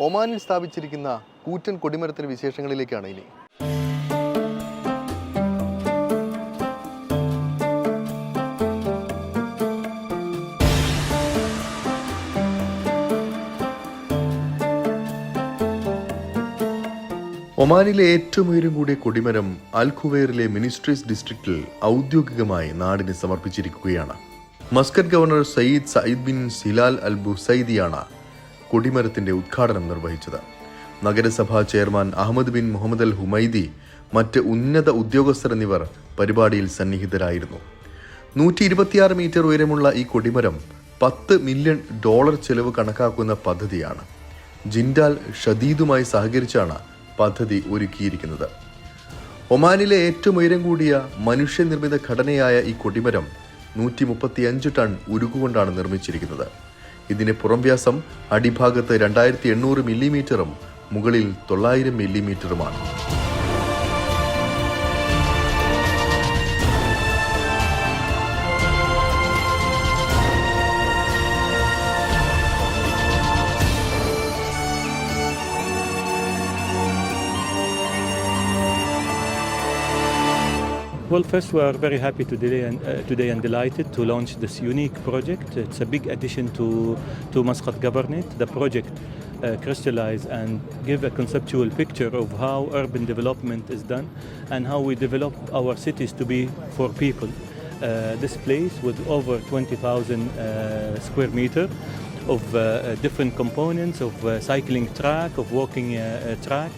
ഒമാനിൽ സ്ഥാപിച്ചിരിക്കുന്ന കൂറ്റൻ കൊടിമരത്തിന്റെ വിശേഷങ്ങളിലേക്കാണ് ഇനി. ഒമാനിലെ ഏറ്റവും ഉയരം കൂടിയ കൊടിമരം അൽഖുവേറിലെ മിനിസ്ട്രീസ് ഡിസ്ട്രിക്റ്റിൽ ഔദ്യോഗികമായി നാടിന് സമർപ്പിച്ചിരിക്കുകയാണ്. Muscat governor Sayyid Sayyid bin Silal al ബുസൈദിയാണ് കൊടിമരത്തിന്റെ ഉദ്ഘാടനം നിർവഹിച്ചത്. നഗരസഭാ chairman Ahmed bin Muhammad al Humaidi മറ്റ് ഉന്നത ഉദ്യോഗസ്ഥർ എന്നിവർ പരിപാടിയിൽ സന്നിഹിതരായിരുന്നു. നൂറ്റി ഇരുപത്തിയാറ് മീറ്റർ ഉയരമുള്ള ഈ കൊടിമരം പത്ത് മില്യൺ ഡോളർ ചെലവ് കണക്കാക്കുന്ന പദ്ധതിയാണ്. ജിൻഡാൽ ഷദീദുമായി സഹകരിച്ചാണ് പദ്ധതി ഒരുക്കിയിരിക്കുന്നത്. ഒമാനിലെ ഏറ്റവും ഉയരം കൂടിയ മനുഷ്യനിർമ്മിത ഘടനയായ ഈ കൊടിമരം നൂറ്റി മുപ്പത്തിയഞ്ച് ടൺ ഉരുക്കുകൊണ്ടാണ് നിർമ്മിച്ചിരിക്കുന്നത്. ഇതിന് പുറംവ്യാസം അടിഭാഗത്ത് രണ്ടായിരത്തി എണ്ണൂറ് മില്ലിമീറ്ററും മുകളിൽ തൊള്ളായിരം മില്ലിമീറ്ററുമാണ്. Well, first, we are very happy today and, uh, today and delighted to launch this unique project. It's a big addition to, to Muscat Governorate. The project uh, crystallize and give a conceptual picture of how urban development is done and how we develop our cities to be for people. Uh, this place with over 20,000 uh, square meter of uh, different components of uh, cycling track, of walking uh, track,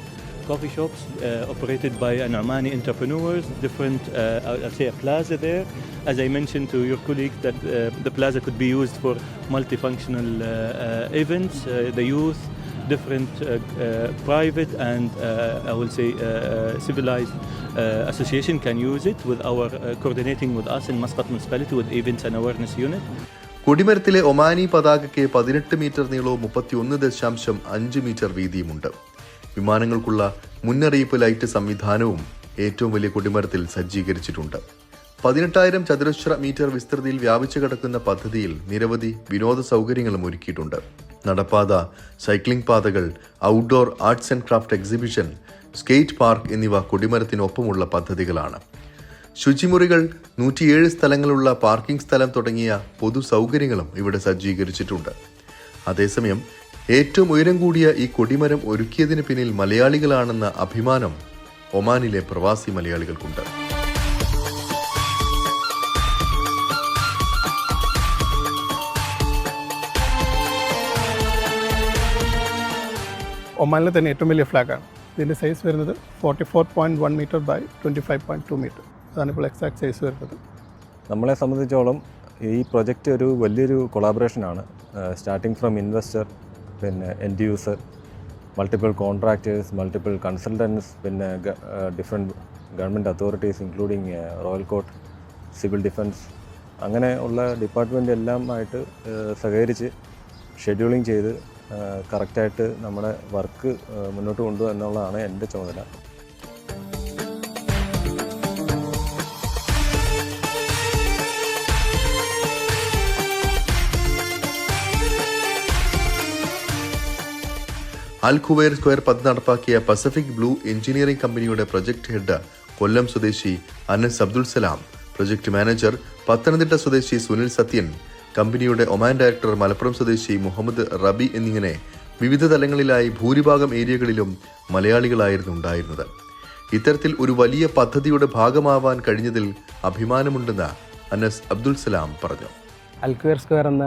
coffee shops uh, operated by an Omani entrepreneurs, different, uh, I'll I'll say a plaza there. As I mentioned to your colleague, that uh, the plaza could be used for multifunctional uh, uh, events, uh, the youth, different uh, uh, private and uh, I will say uh, uh, civilized uh, association can use it with our uh, coordinating with us in Muscat municipality with events and awareness unit. കൊടിമരത്തിലെ Omani പതാകയ്ക്ക് പതിനെട്ട് metre നീളവും മുപ്പത്തിയൊന്ന് ദശാംശം അഞ്ച് metre വീതിയുമുണ്ട് വിമാനങ്ങൾക്കുള്ള മുന്നറിയിപ്പ് light സംവിധാനവും ഏറ്റവും വലിയ കൊടിമരത്തിൽ സജ്ജീകരിച്ചിട്ടുണ്ട്. പതിനെട്ടായിരം ചതുരശ്ര മീറ്റർ വിസ്തൃതിയിൽ വ്യാപിച്ചു കിടക്കുന്ന പദ്ധതിയിൽ നിരവധി വിനോദ സൗകര്യങ്ങളും ഒരുക്കിയിട്ടുണ്ട്. നടപ്പാത സൈക്ലിംഗ് പാതകൾ outdoor arts and craft exhibition skate park എന്നിവ കൊടിമരത്തിനൊപ്പമുള്ള പദ്ധതികളാണ്. ശുചിമുറികൾ നൂറ്റിയേഴ് സ്ഥലങ്ങളുള്ള പാർക്കിംഗ് സ്ഥലം തുടങ്ങിയ പൊതു സൗകര്യങ്ങളും ഇവിടെ സജ്ജീകരിച്ചിട്ടുണ്ട്. അതേസമയം ഏറ്റവും ഉയരം കൂടിയ ഈ കൊടിമരം ഒരുക്കിയതിന് പിന്നിൽ മലയാളികളാണെന്ന അഭിമാനം ഒമാനിലെ പ്രവാസി മലയാളികൾക്കുണ്ട്. ഒമാനിലെ തന്നെ ഏറ്റവും വലിയ ഫ്ലാഗാണ്. ഇതിന്റെ സൈസ് വരുന്നത് forty four point one metre by twenty five point two metre അതാണ് ഇപ്പോൾ എക്സാക്ട് സൈസ് വരുന്നത്. നമ്മളെ സംബന്ധിച്ചോളം ഈ പ്രൊജക്റ്റ് ഒരു വലിയൊരു കൊളാബറേഷനാണ് സ്റ്റാർട്ടിങ് ഫ്രം ഇൻവെസ്റ്റർ പിന്നെ end user multiple contractors multiple consultants പിന്നെ different government authorities including royal court civil defence അങ്ങനെ ഉള്ള ഡിപ്പാർട്ട്മെന്റ് എല്ലാം ആയിട്ട് ഏഹ്, സഹകരിച്ച് ഷെഡ്യൂളിങ് ചെയ്ത് കറക്റ്റായിട്ട് നമ്മുടെ വർക്ക് മുന്നോട്ട് കൊണ്ടുപോകുക എന്നുള്ളതാണ് എന്റെ ചുമതല. അൽ ഖുവൈർ സ്ക്വയർ പദ്ധതി നടപ്പാക്കിയ പസഫിക് ബ്ലൂ എഞ്ചിനീയറിംഗ് കമ്പനിയുടെ പ്രൊജക്ട് ഹെഡ് കൊല്ലം സ്വദേശി അനസ് അബ്ദുൽ സലാം പ്രൊജക്ട് മാനേജർ പത്തനംതിട്ട സ്വദേശി സുനിൽ സത്യൻ കമ്പനിയുടെ ഒമാൻ ഡയറക്ടർ മലപ്പുറം സ്വദേശി മുഹമ്മദ് റബി എന്നിങ്ങനെ വിവിധ തലങ്ങളിലായി ഭൂരിഭാഗം ഏരിയകളിലും മലയാളികളായിരുന്നു ഉണ്ടായിരുന്നത്. ഇത്തരത്തിൽ ഒരു വലിയ പദ്ധതിയുടെ ഭാഗമാവാൻ കഴിഞ്ഞതിൽ അഭിമാനമുണ്ടെന്ന് അനസ് അബ്ദുൽ സലാം പറഞ്ഞു. അൽക്വയർ സ്ക്വയർ എന്ന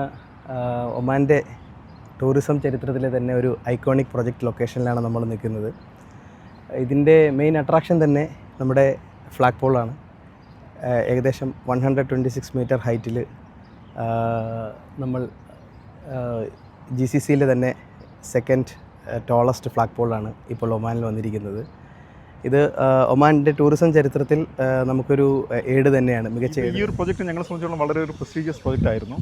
ഒമാന്റെ ടൂറിസം ചരിത്രത്തിലെ തന്നെ ഒരു ഐക്കോണിക് പ്രൊജക്റ്റ് ലൊക്കേഷനിലാണ് നമ്മൾ നിൽക്കുന്നത്. ഇതിന്റെ മെയിൻ അട്രാക്ഷൻ തന്നെ നമ്മുടെ ഫ്ലാഗ് പോളാണ്. ഏകദേശം one hundred twenty six meter ഹൈറ്റിൽ നമ്മൾ ജി സി സിയിലെ തന്നെ സെക്കൻഡ് ടോളസ്റ്റ് ഫ്ലാഗ് പോളാണ് ഇപ്പോൾ ഒമാനിൽ വന്നിരിക്കുന്നത്. ഇത് ഒമാന്റെ ടൂറിസം ചരിത്രത്തിൽ നമുക്കൊരു ഏട് തന്നെയാണ് മികച്ച ഈ ഒരു പ്രൊജക്റ്റ് ഞങ്ങളെ സംബന്ധിച്ചിടത്തോളം വളരെ ഒരു പ്രസ്റ്റീജിയസ് പ്രൊജക്റ്റ് ആയിരുന്നു.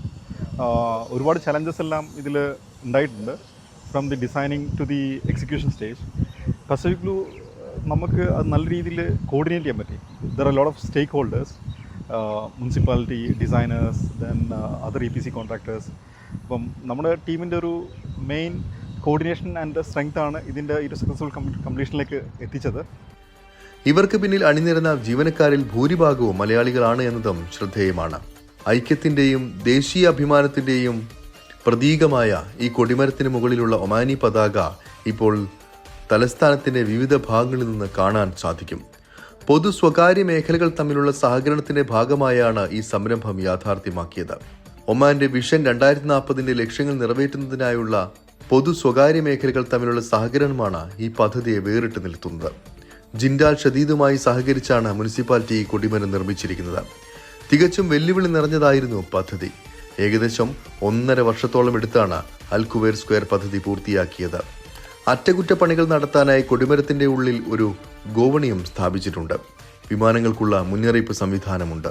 ഒരുപാട് ചലഞ്ചസ് എല്ലാം ഇതിൽ ഉണ്ടായിട്ടുണ്ട്. From the designing to the execution stage Pacific Blue നമുക്ക് അത് നല്ല രീതിയിൽ കോർഡിനേറ്റ് ചെയ്യാൻ പറ്റി. There are lot of stakeholders municipality designers then other E P C contractors അപ്പം നമ്മുടെ ടീമിന്റെ ഒരു മെയിൻ കോർഡിനേഷൻ ആൻഡ് സ്ട്രെങ്ത് ആണ് ഇതിന്റെ ഒരു സക്സസ്ഫുൾ കംപ്ലീഷനിലേക്ക് എത്തിച്ചത്. ഇവർക്ക് പിന്നിൽ അണിനിരന്ന ജീവനക്കാരിൽ ഭൂരിഭാഗവും മലയാളികളാണ് എന്നതും ശ്രദ്ധേയമാണ്. ഐക്യത്തിന്റെയും ദേശീയ അഭിമാനത്തിന്റെയും പ്രതീകമായ ഈ കൊടിമരത്തിന് മുകളിലുള്ള ഒമാനി പതാക ഇപ്പോൾ തലസ്ഥാനത്തിന്റെ വിവിധ ഭാഗങ്ങളിൽ നിന്ന് കാണാൻ സാധിക്കും. പൊതു സ്വകാര്യ മേഖലകൾ തമ്മിലുള്ള സഹകരണത്തിന്റെ ഭാഗമായാണ് ഈ സംരംഭം യാഥാർത്ഥ്യമാക്കിയത്. ഒമാന്റെ വിഷൻ രണ്ടായിരത്തി നാൽപ്പതിന്റെ ലക്ഷ്യങ്ങൾ നിറവേറ്റുന്നതിനായുള്ള പൊതു സ്വകാര്യ മേഖലകൾ തമ്മിലുള്ള സഹകരണമാണ് ഈ പദ്ധതിയെ വേറിട്ട് നിർത്തുന്നത് ജിൻഡാൽ ഷദീദുമായി സഹകരിച്ചാണ് മുനിസിപ്പാലിറ്റി ഈ കൊടിമരം നിർമ്മിച്ചിരിക്കുന്നത്. തികച്ചും വെല്ലുവിളി നിറഞ്ഞതായിരുന്നു പദ്ധതി. ഏകദേശം ഒന്നര വർഷത്തോളം എടുത്താണ് അൽകുവേർ സ്ക്വയർ പദ്ധതി പൂർത്തിയാക്കിയത്. അറ്റകുറ്റപ്പണികൾ നടത്താനായി കൊടിമരത്തിന്റെ ഉള്ളിൽ ഒരു ഗോവണിയും സ്ഥാപിച്ചിട്ടുണ്ട്. വിമാനങ്ങൾക്കുള്ള മുന്നറിയിപ്പ് സംവിധാനമുണ്ട്.